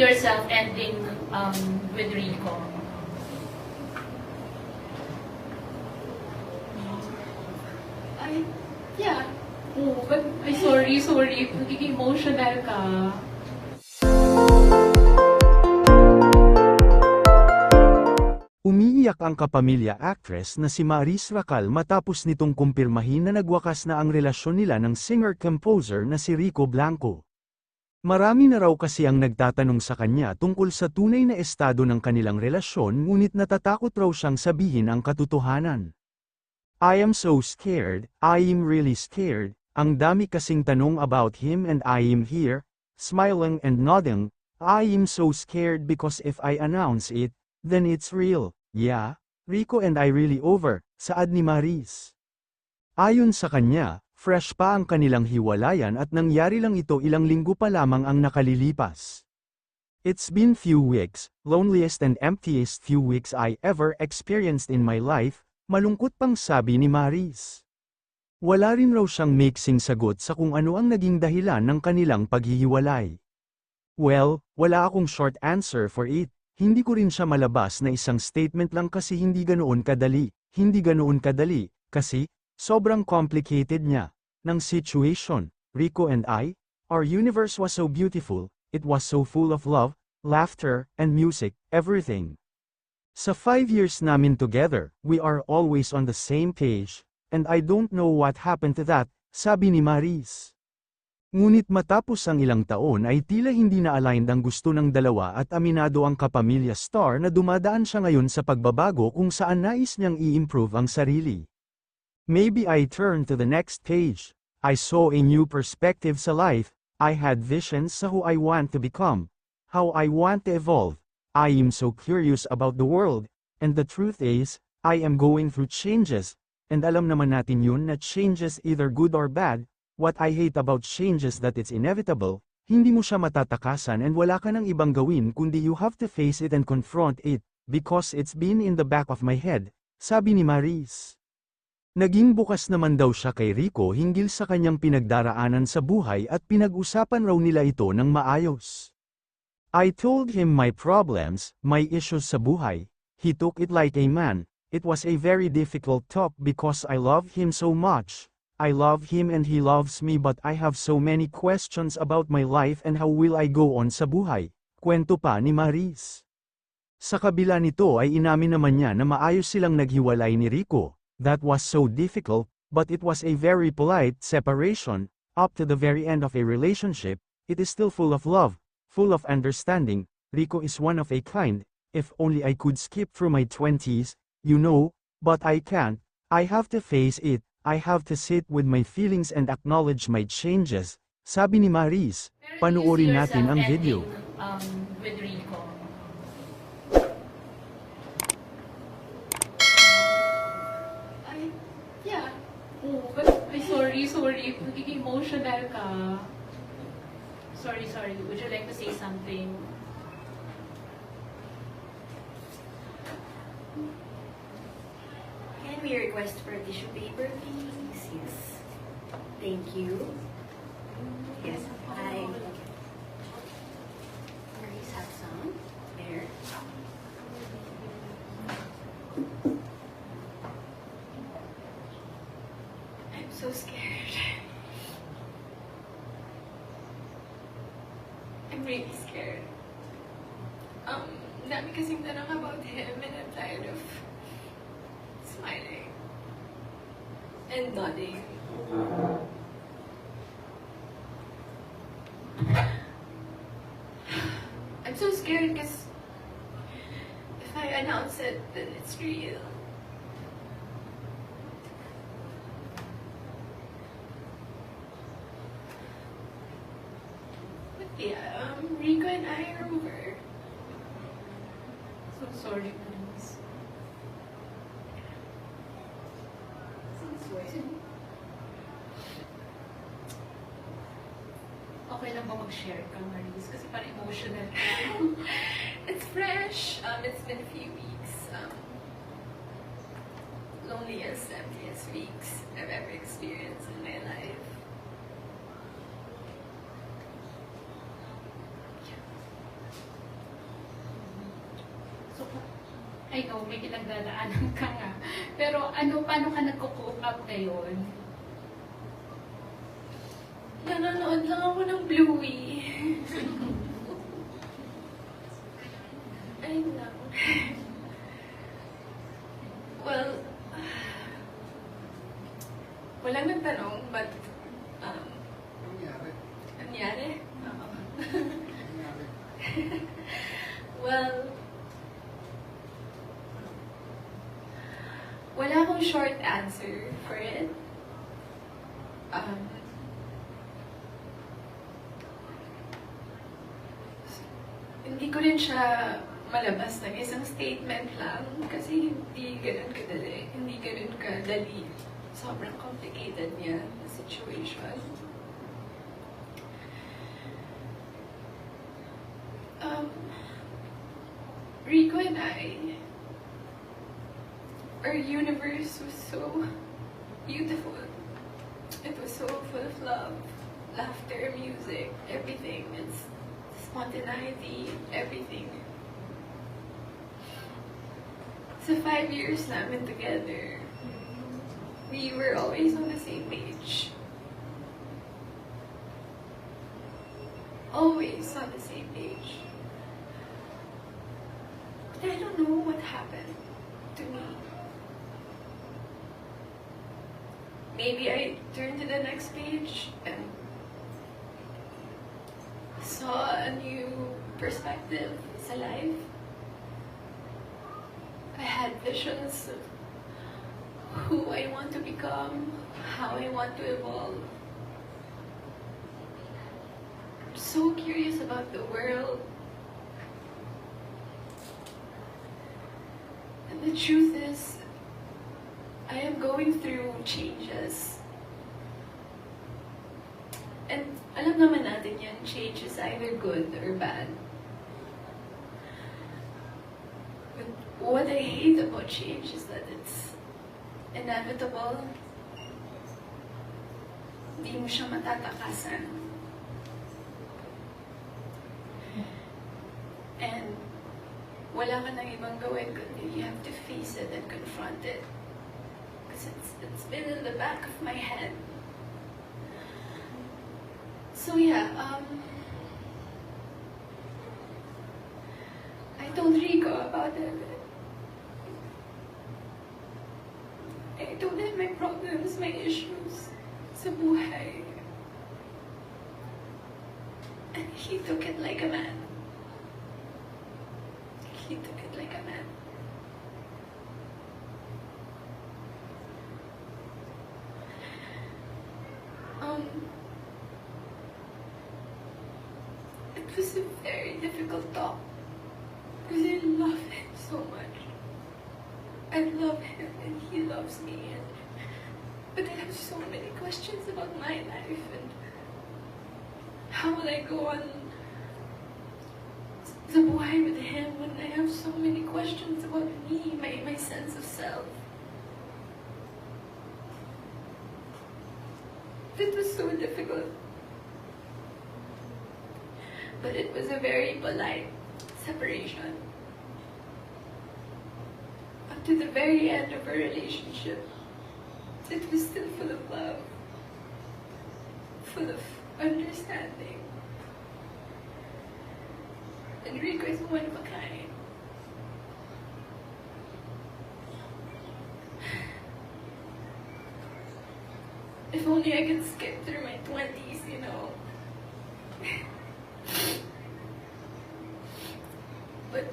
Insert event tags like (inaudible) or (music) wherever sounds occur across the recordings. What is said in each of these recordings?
yourself ending um, with Rico? I, yeah. Oh, but, ay, sorry, sorry. Nagiging emotional ka. Umiiyak ang kapamilya actress na si Maris Racal matapos nitong kumpirmahin na nagwakas na ang relasyon nila ng singer-composer na si Rico Blanco. Marami na raw kasi ang nagtatanong sa kanya tungkol sa tunay na estado ng kanilang relasyon ngunit natatakot raw siyang sabihin ang katotohanan. I am so scared, I am really scared, ang dami kasing tanong about him and I am here, smiling and nodding, I am so scared because if I announce it, then it's real, yeah, Rico and I really over, saad ni Maris. Ayon sa kanya, fresh pa ang kanilang hiwalayan at nangyari lang ito ilang linggo pa lamang ang nakalilipas. It's been few weeks, loneliest and emptiest few weeks I ever experienced in my life, malungkot pang sabi ni Maris. Wala rin raw siyang mixing sagot sa kung ano ang naging dahilan ng kanilang paghihiwalay. Well, wala akong short answer for it. Hindi ko rin siya malabas na isang statement lang kasi hindi ganoon kadali. Hindi ganoon kadali, kasi, sobrang complicated niya. Ng situation, Rico and I, our universe was so beautiful, it was so full of love, laughter, and music, everything. Sa five years namin together, we are always on the same page, and I don't know what happened to that, sabi ni Maris. Ngunit matapos ang ilang taon ay tila hindi na aligned ang gusto ng dalawa at aminado ang kapamilya star na dumadaan siya ngayon sa pagbabago kung saan nais niyang i-improve ang sarili. Maybe I turn to the next page. I saw a new perspective sa life, I had visions sa who I want to become, how I want to evolve. I am so curious about the world, and the truth is, I am going through changes, and alam naman natin yun na changes either good or bad, what I hate about change is that it's inevitable, hindi mo siya matatakasan and wala ka nang ibang gawin kundi you have to face it and confront it, because it's been in the back of my head, sabi ni Maris. Naging bukas naman daw siya kay Rico hinggil sa kanyang pinagdaraanan sa buhay at pinag-usapan raw nila ito ng maayos. I told him my problems, my issues sa buhay. He took it like a man. It was a very difficult talk because I love him so much. I love him and he loves me but I have so many questions about my life and how will I go on sa buhay. Kwento pa ni Maris. Sa kabila nito ay inamin naman niya na maayos silang naghiwalay ni Rico. That was so difficult, but it was a very polite separation. Up to the very end of a relationship, it is still full of love, full of understanding. Rico is one of a kind. If only I could skip through my 20s, you know, but I can't. I have to face it. I have to sit with my feelings and acknowledge my changes. Sabi ni Maris, panoorin natin ang video. Um, sorry, sorry. Emotional ka. Sorry, sorry. Would you like to say something? Can we request for tissue paper, please? Yes. Thank you. Yes, I. Maurice have some. There. I'm so scared. I'm really scared. Um, dami kasing tanong about him and I'm tired of smiling nodding. I'm so scared because if I announce it, then it's real. But yeah, um, Rico and I are over. So sorry, mag-share ka, Maris, kasi parang emotional ka. (laughs) it's fresh. Um, it's been a few weeks. Um, loneliest, emptiest weeks I've ever experienced in my life. So, I know, may kinagdadaanan ka nga. Pero ano, paano ka nagko-cope up ngayon? Bluey. Ayun lang. well, walang nagtanong, but, um, nangyari? Oo. (laughs) well, wala akong short answer for it. Um, hindi ko rin siya malabas ng isang statement lang kasi hindi ganun kadali. Hindi ganun kadali. Sobrang complicated niya na situation. Um, Rico and I, our universe was so beautiful. It was so full of love, laughter, music, everything. It's spontaneity, everything. Sa five years namin together, we were always on the same page. Always on the same page. But I don't know what happened to me. Maybe I turned to the next page and a new perspective sa life. I had visions of who I want to become, how I want to evolve. I'm so curious about the world. And the truth is, I am going through changes. And alam naman yan, change is either good or bad. But what I hate about change is that it's inevitable. Hindi mo siya matatakasan. And wala ka nang ibang gawin kundi you have to face it and confront it. Because it's, it's been in the back of my head. So yeah, um, I told Rico about it. I told him my problems, my issues sa buhay. And he took it like a man. He took it like a man. Um, it was a very difficult thought because I love him so much. I love him and he loves me, and but I have so many questions about my life and how will I go on the buhay with him when I have so many questions about me, my, my sense of self. It was so difficult. But it was a very polite separation. Up to the very end of our relationship, it was still full of love, full of understanding. Enrico is one of a kind. If only I could skip through my 20s, you know.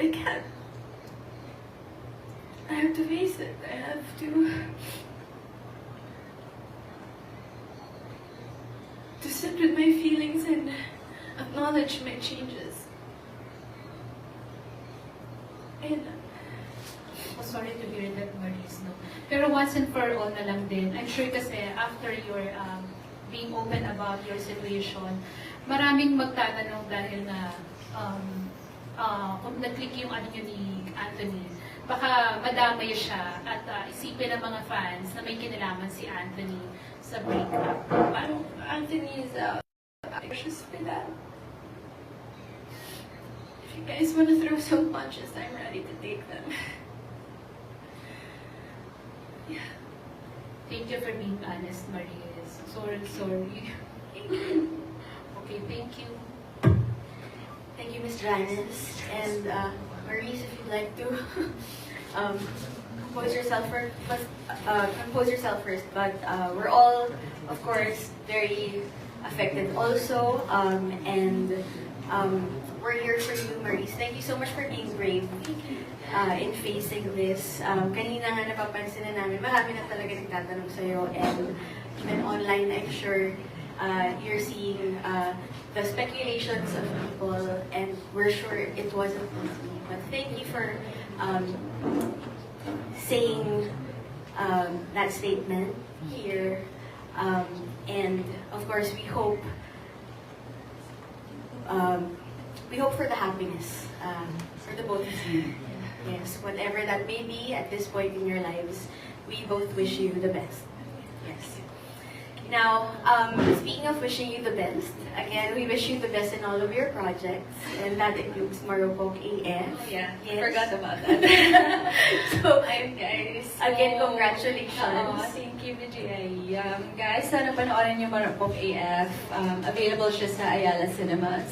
But I have to face it. I have to. to sit with my feelings and acknowledge my changes. And Oh, sorry to hear that, Maris. No? Pero once and for all na lang din, I'm sure kasi after your um, being open about your situation, maraming magtatanong dahil na um, uh, kung nag-click yung ano yun ni Anthony, baka madamay siya at uh, isipin ng mga fans na may kinalaman si Anthony sa breakup. Paano? Anthony is out. Anxious for that. If you guys want to throw some punches, I'm ready to take them. (laughs) Yeah. Thank you for being honest, Maris. Sorry, sorry. (laughs) Okay, thank you. Thank you, Ms. Janice. And uh, Maurice, if you'd like to (laughs) um, compose yourself first, but, uh, compose yourself first. But uh, we're all, of course, very affected also. Um, and um, we're here for you, Maurice. Thank you so much for being brave uh, in facing this. Um, kanina nga napapansin na namin, marami na talaga nagtatanong sa'yo. And even online, I'm sure uh, you're seeing uh, the speculations of people, and we're sure it wasn't easy. But thank you for um, saying um, that statement here. Um, and of course, we hope um, we hope for the happiness um, for the both of you. Yes, whatever that may be at this point in your lives, we both wish you the best. Yes. Now, um, speaking of wishing you the best, again, we wish you the best in all of your projects, and that includes Marupok AF. Oh, yeah, Yes. forgot about that. (laughs) So, (laughs) Ayun guys. Again, So, congratulations. Oo, thank you, BGI. Um, guys, sana panoorin niyo Marapok AF. Um, available siya sa Ayala Cinemas.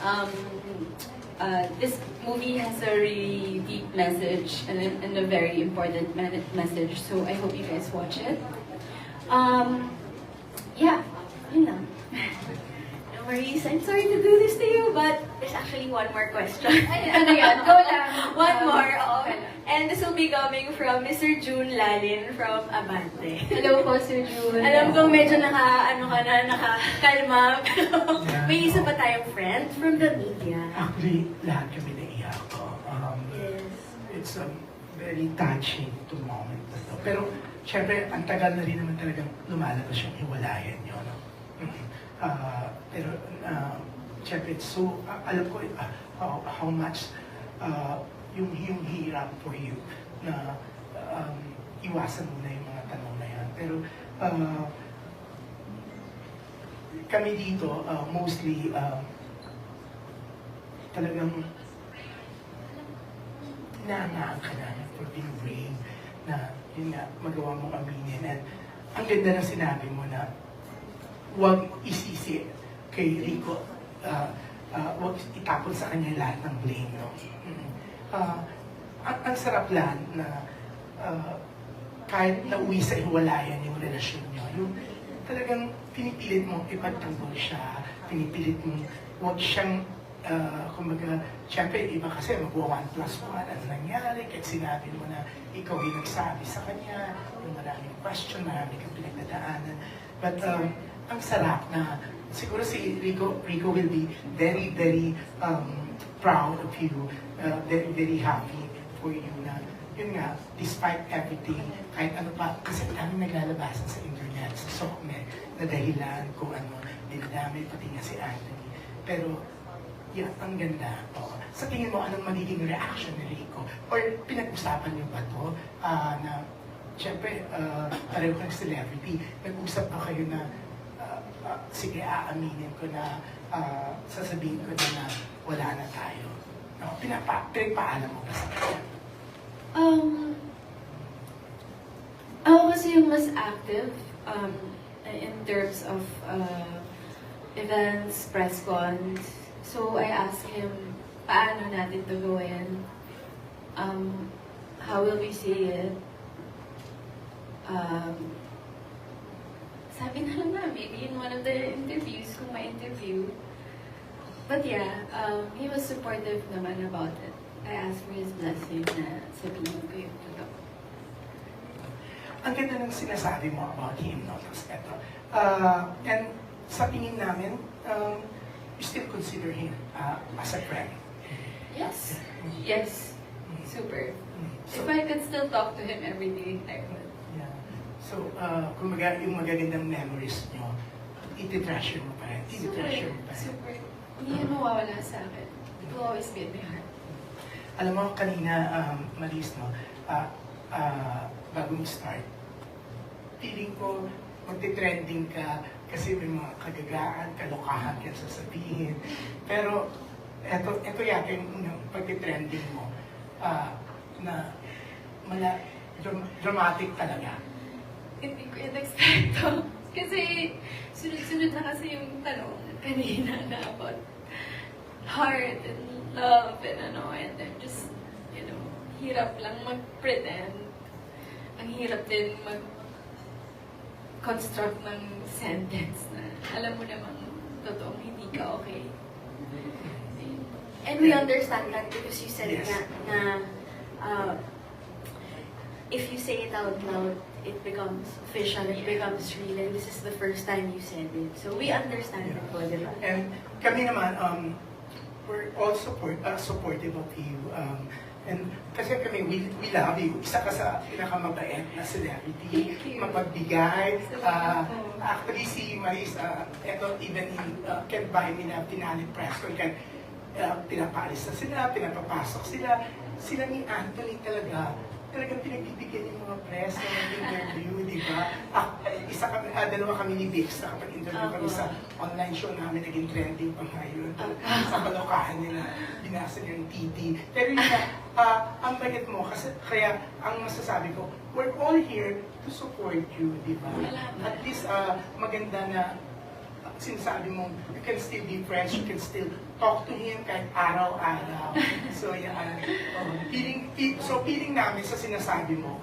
Um, uh, this movie has a really deep message and a, and a very important message. So I hope you guys watch it. Um, yeah, yun lang. no, Maurice, I'm sorry to do this to you, but there's actually one more question. Ay, ano yan? Go lang. (laughs) one Um, more, oo. okay. And this will be coming from Mr. June Lalin from Abante. Hello po, Sir June. Alam kong medyo naka, ano ka na, nakakalma, pero may isa pa tayong friend from the media. Actually, lahat kami naiyak ko. Um, Yes. it's a very touching to moment na to. Pero, syempre, ang tagal na rin naman talagang lumalabas yung hiwalayan nyo. No? (laughs) Ah, pero, uh, syempre, it's so, ah, alam ko ah, how, how much ah, yung, yung hirap for you na um, iwasan mo na yung mga tanong na yan. Pero, ah, kami dito, ah, mostly, ah, talagang naangaan ka namin for being brave na yun nga, magawa mong aminin. And ang ganda ng sinabi mo na huwag isisi kay Rico, uh, uh, huwag itapon sa kanya lahat ng blame. No? Ah, ang, ang sarap lang na uh, kahit nauwi sa iwalayan yung relasyon nyo, yung talagang pinipilit mong ipagtanggol siya, pinipilit mong huwag siyang, uh, kumbaga, syempre, iba kasi magwa one plus one, ano nangyari, kahit sinabi mo na ikaw yung nagsabi sa kanya, yung maraming question, marami kang pinagdadaanan. But um, ang sarap na siguro si Rico, Rico will be very, very um, proud of you, uh, very, very happy for you na yun nga, despite everything, kahit ano pa, kasi daming naglalabasan sa internet, sa SOCME, na dahilan kung ano, dinadami, pati nga si Anthony. Pero, yun, ang ganda. Oo. Sa tingin mo, anong magiging reaction ni Rico? Or pinag-usapan niyo ba to ah, na, syempre, uh, pareho kang celebrity, nag-usap ba kayo na, ah, ah, sige, aaminin ko na, ah, sasabihin ko na na wala na tayo. No, pinapa, pinagpaalam mo ba sa? Um, ako kasi yung mas active um, in terms of uh, events, press cons. So I asked him, paano natin to gawin? Um, how will we say it? Um, sabi na lang na, maybe in one of the interviews, kung may interview. But yeah, um, he was supportive naman about it. I asked for his blessing na sabihin ko yung totoo. Ang ganda ng sinasabi mo about him, no? Tapos eto. Uh, and sa tingin namin, um, still consider him uh, as a friend. Yes. Yes. Super. Mm. If I could still talk to him every day, I would. Yeah. So, uh, kung maga, yung magagandang memories nyo, iti-treasure mo pa rin. Iti-treasure mo pa rin. Super. Hindi yan mawawala sa akin. It will always be in my heart. Alam mo, kanina, um, Maris, no, ah, ah, bago mo start, feeling ko, magti-trending ka kasi may mga kagagaan, kalokahan ka sasabihin. Pero, eto, eto yata yung, yung pagti-trending mo, ah, na mala, dram- dramatic talaga. Hindi ko yun expecto. (laughs) Kasi sunod-sunod na kasi yung tanong kanina (laughs) na about heart and love and ano, and then just, you know, hirap lang mag-pretend. Ang hirap din mag-construct ng sentence na alam mo namang totoong hindi ka okay. And we understand that because you said Yes. na, na uh, if you say it out loud, it becomes official, it becomes real, and this is the first time you said it. So we understand it po, di ba? And kami naman, um, we're all support, uh, supportive of you. Um, and kasi kami, we, we love you. Isa ka sa pinakamabait na celebrity. Mapagbigay. Uh, actually, si Maris, uh, eto, even in uh, Can't Buy Me na tinali press ko, kan, uh, pinapalis na sila, pinapapasok sila. Sila ni Anthony talaga, talagang pinagbibigyan yung mga press na interview, di ba? Ah, isa kami, ah, dalawa kami ni Bix na kapag interview kami Opo. sa online show namin, naging trending pa ngayon. sa kalokahan nila, binasa niya yung TT. Pero yun nga, ah, ang bayat mo, kasi kaya ang masasabi ko, we're all here to support you, di ba? At least ah, maganda na ah, sinasabi mo, you can still be friends, you can still talk to him kahit araw-araw. (laughs) So, yan. Oh, feeling, fe- so, feeling namin sa sinasabi mo,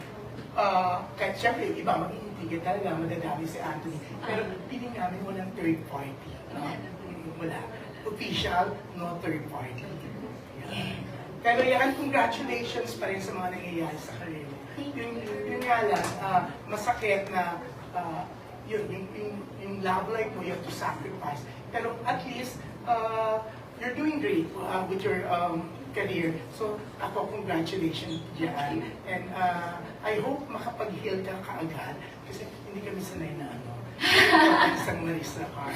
ah, kahit syempre, iba mag-iintigil talaga, madadami si Anthony. Pero feeling namin walang third party. No? (laughs) Wala. Official, no third party. Yan. Pero yan, congratulations pa rin sa mga nangyayari sa career mo. Yun, yun nga lang, ah, masakit na ah, yun, yung, yung, yung love life mo, you have to sacrifice. Pero at least, uh, you're doing great uh, with your um, career. So, ako, congratulations dyan. And uh, I hope makapag-heal ka kaagad. Kasi hindi kami sanay na ano. (laughs) isang Marisa Carr.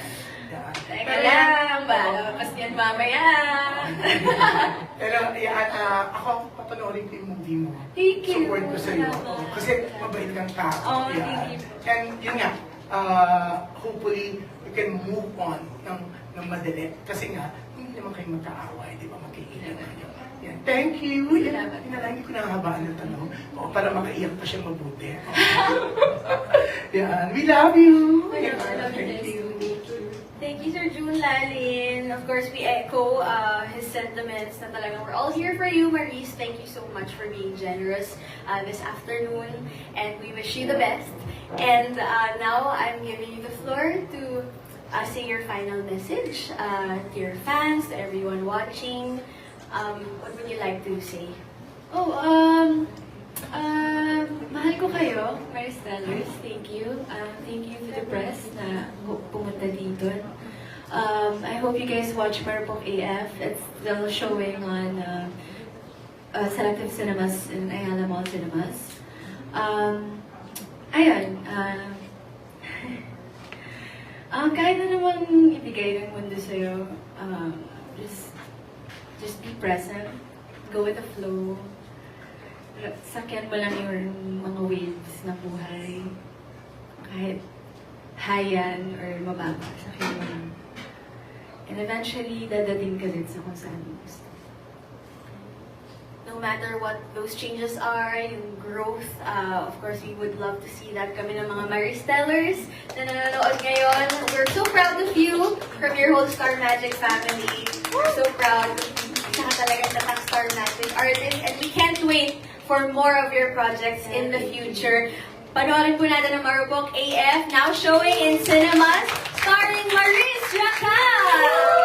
Teka Pero- lang, balabas yan mamaya. (laughs) Pero yan, ah, ako, papanoorin ko yung movie mo. Thank you. Support ko sa'yo. Kasi mabait kang tao. Oh, thank you. And yun nga, ah, hopefully, we can move on ng, ng madali. Kasi nga, hindi naman kayo magkaaway, di ba? Magkaibigan kayo. Yan. Thank you. Yan. Pinalagi ko na habaan ng tanong. O, para makaiyak pa siya mabuti. (laughs) Yan. We love you. Yan. Thank you. Thank you, Sir June Lalin. Of course, we echo uh, his sentiments na talagang we're all here for you, Maurice. Thank you so much for being generous uh, this afternoon. And we wish you the best. And uh, now I'm giving you the floor to uh, say your final message uh, to your fans, to everyone watching. Um, what would you like to say? Oh, um, um, mahal ko kayo, Mary Stellars. Thank you. Um, thank you to the press na pu- pumunta dito. Um, I hope you guys watch Marpok AF. It's still showing on uh, uh, Selective Cinemas in Ayala Mall Cinemas. Um, ayun, uh, um, kahit na naman ibigay ng mundo sa'yo, um, just, just be present, go with the flow, sakyan mo lang yung mga waves ng buhay. Kahit hayan or mababa, sakyan mo lang. And eventually, dadating ka din sa kung saan gusto no matter what those changes are, yung growth, uh, of course, we would love to see that kami ng mga Maristellers na nanonood ngayon. We're so proud of you from your whole Star Magic family. We're so proud. Saka talaga sa Star Magic artist. And we can't wait for more of your projects in the future. Panoorin po natin ang Marubok AF, now showing in cinemas, starring Maris Jacal!